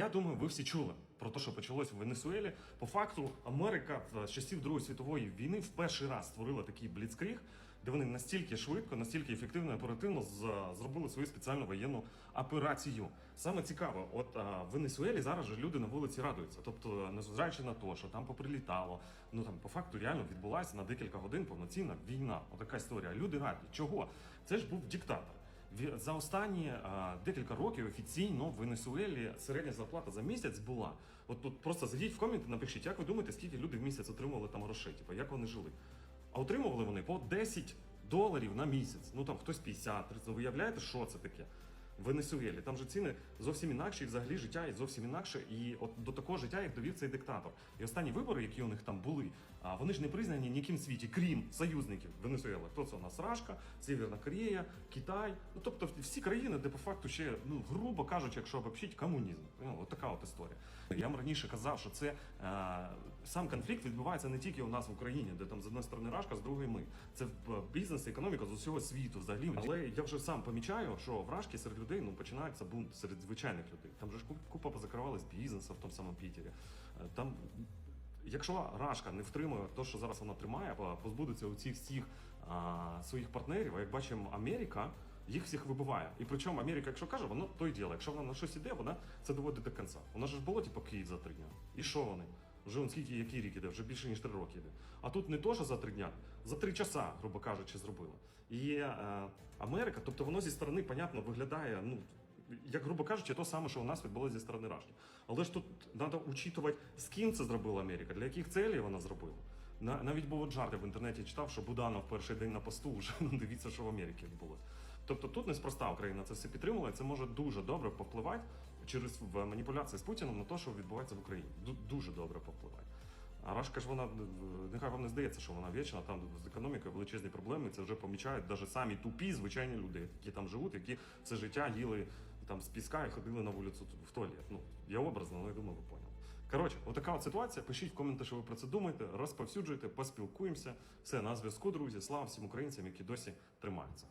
Я думаю, ви всі чули про те, що почалось в Венесуелі. По факту, Америка в- часів Другої світової війни в перший раз створила такий бліцкріг, де вони настільки швидко, настільки ефективно і оперативно зробили свою спеціальну воєнну операцію. Саме цікаво, от а, в Венесуелі зараз же люди на вулиці радуються. Тобто, незважаючи на те, що там поприлітало, ну там по факту реально відбулася на декілька годин повноцінна війна. Отака історія. Люди раді. Чого? Це ж був диктатор. За останні а, декілька років офіційно в Венесуелі середня зарплата за місяць була. От тут просто зайдіть в коменти, напишіть, як ви думаєте, скільки люди в місяць отримували там грошей, типу, як вони жили. А отримували вони по 10 доларів на місяць. Ну там хтось 50, 30. Ви уявляєте, що це таке? Венесуелі там же ціни зовсім інакші, і взагалі життя і зовсім інакше. І от до такого життя їх довів цей диктатор. І останні вибори, які у них там були, а вони ж не признані ніким світі, крім союзників Венесуели. Хто це у нас Рашка, Северна Корея, Китай. Ну тобто всі країни, де по факту ще, ну грубо кажучи, якщо обобщить, комунізм. Ну, от така от історія. Я вам раніше казав, що це е, сам конфлікт відбувається не тільки у нас в Україні, де там з одної сторони Рашка, з другої ми. Це бізнес і економіка з усього світу взагалі. Але я вже сам помічаю, що в Рашки серед людей ну починається бунт серед звичайних людей. Там же ж купа позакривалась бізнесу в тому самому Пітері. Е, Там Якщо Рашка не втримує те, що зараз вона тримає, позбудеться у цих всіх а, своїх партнерів, а як бачимо, Америка їх всіх вибиває. І причому Америка, якщо каже, воно то й діло. Якщо вона на щось іде, вона це доводить до кінця. Же ж було типу Київ за три дня. І що вони? Вже он скільки який рік іде, вже більше ніж три роки іде. А тут не то, що за три дня, за три часа, грубо кажучи, зробили. І е, Америка, тобто воно зі сторони, понятно, виглядає, ну як грубо кажучи, то саме, що у нас відбулося зі сторони Рашки. Але ж тут треба учитувати, з ким це зробила Америка, для яких целей вона зробила. На- Навіть був жарт, я в інтернеті читав, що Буданов перший день на посту вже ну, дивіться, що в Америці відбулося. Тобто тут неспроста Україна це все підтримує, це може дуже добре повпливати через маніпуляції з Путіним на те, що відбувається в Україні. Дуже добре повпливати. А Рашка ж вона нехай вам не здається, що вона вічна, там з економікою величезні проблеми. Це вже помічають навіть самі тупі звичайні люди, які там живуть, які все життя їли там з піска і ходили на вулицю в туалет. Ну я образно, але я думаю, ви поняли. Коротше, отака от ситуація. Пишіть в коменти, що ви про це думаєте, розповсюджуйте, поспілкуємося. Все на зв'язку, друзі. Слава всім українцям, які досі тримаються.